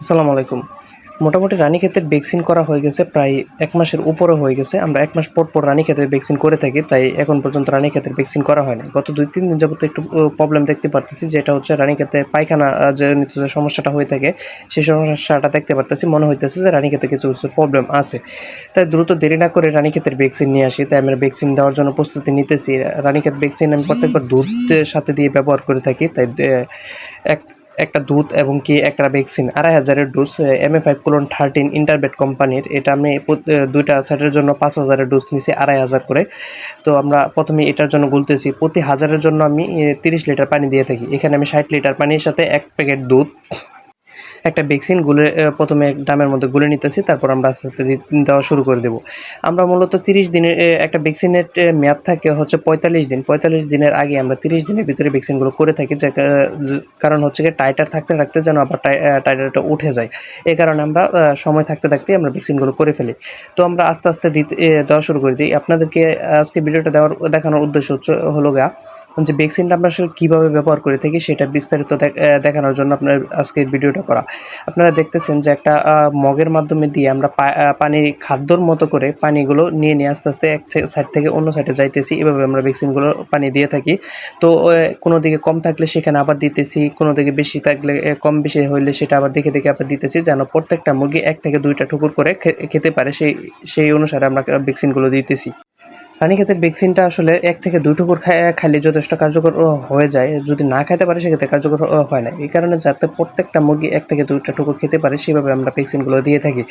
আসসালামু আলাইকুম। মোটামুটি রানীক্ষেতের ভ্যাকসিন করা হয়ে গেছে প্রায় এক মাসের উপরে হয়ে গেছে। আমরা এক মাস পর পর রানীক্ষেতের ভ্যাকসিন করে থাকি, তাই এখন পর্যন্ত রানীক্ষেতের ভ্যাকসিন করা হয় না গত দুই, তিন দিন যাবত একটু প্রবলেম দেখতে পারতেছি, যেটা হচ্ছে রানীক্ষেতে পায়খানা জনিত যে সমস্যাটা হয়ে থাকে সেই সমস্যাটা দেখতে পারতেছি। মনে হইতেছে যে রানীক্ষেতে কিছু কিছু প্রবলেম আছে। তাই দ্রুত দেরি না করে রানীক্ষেতের ভ্যাকসিন নিয়ে আসি। তাই আমরা ভ্যাকসিন দেওয়ার জন্য প্রস্তুতি নিতেছি। রানীক্ষেত ভ্যাকসিন আমি প্রত্যেকবার দুধের সাথে দিয়ে ব্যবহার করে থাকি। তাই এক একটা দুধ এবং কি একটা ভ্যাকসিন। আড়াই হাজারের dose M A five colon thirteen ইন্টারবেট কোম্পানির এটা আমি দুইটা সেটের জন্য পাঁচ হাজারের ডোজ নিছি, আড়াই হাজার করে। তো আমরা প্রথমে এটার জন্য গুলতেছি প্রতি হাজারের জন্য আমি তিরিশ লিটার পানি দিয়ে থাকি। এখানে আমি ষাট লিটার পানির সাথে এক প্যাকেট দুধ। একটা ভ্যাকসিন গুলে প্রথমে ড্রামের মধ্যে গুলে নিতেছি, তারপর আমরা আস্তে আস্তে দেওয়া শুরু করে দেবো। আমরা মূলত তিরিশ দিনের একটা ভ্যাকসিনের মেয়াদ থাকে হচ্ছে পঁয়তাল্লিশ দিন। পঁয়তাল্লিশ দিনের আগে আমরা তিরিশ দিনের ভিতরে ভ্যাকসিনগুলো করে থাকি যে কারণ হচ্ছে কি টাইটার থাকতে থাকতে যেন আবার টাই- টাইটারটা উঠে যায়। এই কারণে আমরা সময় থাকতে থাকতে আমরা ভ্যাকসিনগুলো করে ফেলি। তো আমরা আস্তে আস্তে দিতে দেওয়া শুরু করে দিই। আপনাদেরকে আজকে ভিডিওটা দেওয়ার, দেখানোর উদ্দেশ্য হচ্ছে, হলো গা যে ভ্যাকসিনটা আমরা আসলে কীভাবে ব্যবহার করে থাকি সেটা বিস্তারিত দেখানোর জন্য আপনার আজকের ভিডিওটা করা। আপনারা দেখতেছেন যে একটা মগের মাধ্যমে দিয়ে আমরা পা- আহ, পানি খাদ্যর মতো করে পানিগুলো নিয়ে নিয়ে আস্তে আস্তে এক সাইড থেকে অন্য সাইডে যাইতেছি। এভাবে আমরা ভ্যাকসিনগুলো পানি দিয়ে থাকি। তো কোনো দিকে কম থাকলে সেখানে আবার দিতেছি কোনো দিকে বেশি থাকলে কম বেশি হইলে সেটা আবার দেখে দেখে আবার দিতেছি যেন প্রত্যেকটা মুরগি এক থেকে দুইটা ঠুকুর করে খেতে পারে। সেই সেই অনুসারে আমরা ভ্যাকসিনগুলো দিতেছি। রানীক্ষেতের ভ্যাকসিনটা আসলে এক থেকে দুই টুকুর খাইলে যথেষ্ট কার্যকর হয়ে যায়। যদি না খেতে পারে, সেক্ষেত্রে কার্যকর হয় না। এই কারণে যাতে প্রত্যেকটা মুরগি এক থেকে দুইটা টুকুর খেতে পারে, সেভাবে আমরা ভ্যাকসিনগুলো দিয়ে থাকি।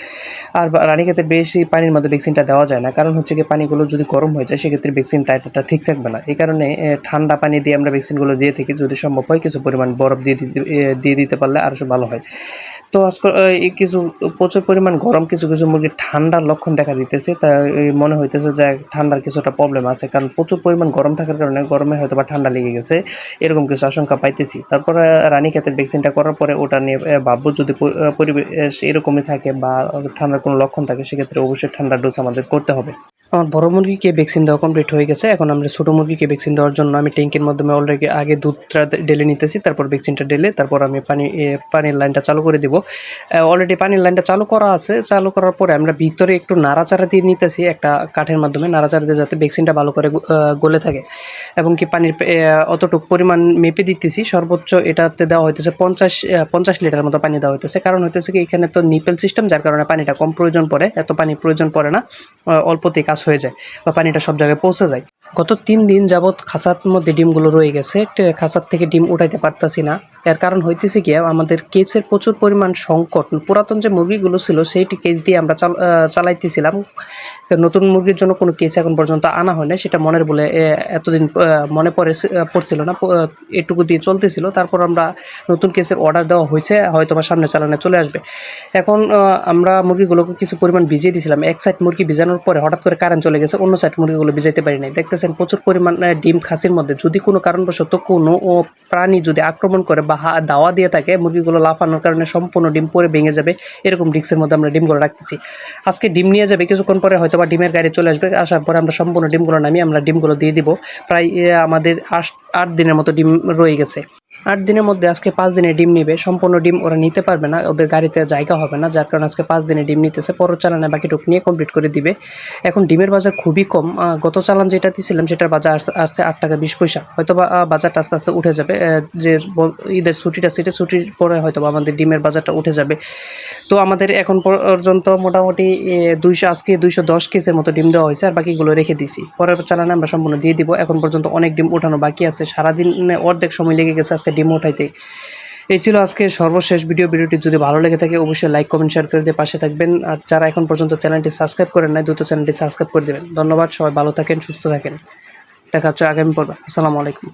আর রানীক্ষেতের বেশি পানির মধ্যে ভ্যাকসিনটা দেওয়া যায় না। কারণ হচ্ছে কি, পানিগুলো যদি গরম হয়ে যায়, সেক্ষেত্রে ভ্যাকসিন টাইটারটা ঠিক থাকবে না। এই কারণে ঠান্ডা পানি দিয়ে আমরা ভ্যাকসিনগুলো দিয়ে থাকি। যদি সম্ভব হয়, কিছু পরিমাণ বরফ দিয়ে দিতে দিয়ে দিতে পারলে আরও ভালো হয়। তো আজকাল কিছু প্রচুর পরিমাণ গরম, কিছু কিছু মুরগির ঠান্ডার লক্ষণ দেখা দিতেছে। এই মনে হইতেছে যে ঠান্ডার কিছুটা প্রবলেম আছে, কারণ প্রচুর পরিমাণ গরম থাকার কারণে গরমে হয়তো বা ঠান্ডা লেগে গেছে, এরকম কিছু আশঙ্কা পাইতেছি। তারপরে রানীক্ষেতের ভ্যাকসিনটা করার পরে ওটা নিয়ে ভাববো যদি পরিবেশ এরকমই থাকে বা ঠান্ডার কোনো লক্ষণ থাকে, সেক্ষেত্রে অবশ্যই ঠান্ডার ডোজ আমাদের করতে হবে। আমার বড় মুরগিকে ভ্যাকসিন দেওয়া কমপ্লিট হয়ে গেছে। এখন আমরা ছোটো মুরগিকে ভ্যাকসিন দেওয়ার জন্য আমি ট্যাঙ্কের মাধ্যমে অলরেডি আগে দুধটা ঢেলে নিতেছি তারপর ভ্যাকসিনটা ঢেলে তারপর আমি পানি পানির লাইনটা চালু করে দিব। অলরেডি পানির লাইনটা চালু করা আছে। চালু করার পরে আমরা ভিতরে একটু নাড়াচাড়া দিয়ে নিতেছি একটা কাঠের মাধ্যমে নাড়াচাড়া দিয়ে যাতে ভ্যাকসিনটা ভালো করে গলে থাকে। এবং কি পানির অতটুকু পরিমাণ মেপে দিতেছি। সর্বোচ্চ এটাতে দেওয়া হইতেছে পঞ্চাশ পঞ্চাশ লিটার মতো পানি দেওয়া হইতেছে। কারণ হইতেছে কি এখানে তো নিপেল সিস্টেম যার কারণে পানিটা কম প্রয়োজন পড়ে। এত পানি প্রয়োজন পড়ে না। আহ, অল্পতেই কাজ হয়ে যায় বা পানিটা সব জায়গায় পৌঁছে যায়। গত তিন দিন যাবৎ খাঁচার মধ্যে ডিমগুলো রয়ে গেছে খাঁচার থেকে ডিম উঠাইতে পারতাছি না। এর কারণ হইতেছে কি আমাদের কেসের প্রচুর পরিমাণ সংকট। পুরাতন যে মুরগিগুলো ছিল, সেইটি কেস দিয়ে আমরা চাল- চালাইতেছিলাম। নতুন মুরগির জন্য কোনো কেস এখন পর্যন্ত আনা হয় না সেটা মনের বলে এতদিন মনে পড়ে পড়ছিল না এটুকু দিয়ে চলতেছিল। তারপর আমরা নতুন কেসের অর্ডার দেওয়া হয়েছে, হয়তো বা সামনে চালানে চলে আসবে। এখন আমরা মুরগিগুলোকে কিছু পরিমাণ ভিজিয়ে দিয়েছিলাম এক সাইড মুরগি ভিজানোর পরে হঠাৎ করে কারেন্ট চলে গেছে, অন্য সাইড মুরগিগুলো ভিজাইতে পারি নাই। দেখতেছেন, প্রচুর পরিমাণ ডিম খাসির মধ্যে। যদি কোনো কারণবশত কোনো প্রাণী যদি আক্রমণ করে বা দাওয়া দিয়ে থাকে, মুরগিগুলো লাফানোর কারণে সম্পূর্ণ ডিম পরে ভেঙে যাবে। এরকম ডিস্কের মধ্যে আমরা ডিমগুলো রাখতেছি। আজকে ডিম নিয়ে যাবে, কিছুক্ষণ পরে হয়তো বা ডিমের গাড়ি চলে আসবে। আসার পরে আমরা সম্পূর্ণ ডিমগুলো নামিয়ে আমরা ডিমগুলো দিয়ে দিব। প্রায় আমাদের আট আট দিনের মতো ডিম রয়ে গেছে। আট দিনের মধ্যে আজকে পাঁচ দিনে ডিম নিবে। সম্পূর্ণ ডিম ওরা নিতে পারবে না, ওদের গাড়িতে জায়গা হবে না, যার কারণে আজকে পাঁচ দিনে ডিম নিতেছে। পর চালানে বাকিটুক নিয়ে কমপ্লিট করে দিবে। এখন ডিমের বাজার খুবই কম। গত চালান যেটা দিয়েছিলাম সেটার বাজার আসছে- আট টাকা বিশ পয়সা। হয়তো বা বাজারটা আস্তে আস্তে উঠে যাবে। যে ঈদের ছুটিটা, সেটা ছুটির পরে হয়তো আমাদের ডিমের বাজারটা উঠে যাবে। তো আমাদের এখন পর্যন্ত মোটামুটি দুইশো, আজকে দুইশো দশ কেসের মতো ডিম দেওয়া হয়েছে, আর বাকিগুলো রেখে দিছি পরের চালানে আমরা সম্পূর্ণ দিয়ে দিব। এখন পর্যন্ত অনেক ডিম ওঠানো বাকি আছে। সারাদিন অর্ধেক সময় লেগে গেছে আজকে ডিম ওঠাইতে। এই ছিল আজকে সর্বশেষ ভিডিও। ভিডিওটি যদি ভালো লেগে থাকে, অবশ্যই লাইক, কমেন্ট, শেয়ার করে দিয়ে পাশে থাকবেন। আর যারা এখন পর্যন্ত চ্যানেলটি সাবস্ক্রাইব করেন নাই, দ্রুত চ্যানেলটি সাবস্ক্রাইব করে দেবেন। ধন্যবাদ, সবাই ভালো থাকেন, সুস্থ থাকেন। দেখা হচ্ছে আগামী পর্বে। আসসালামু আলাইকুম।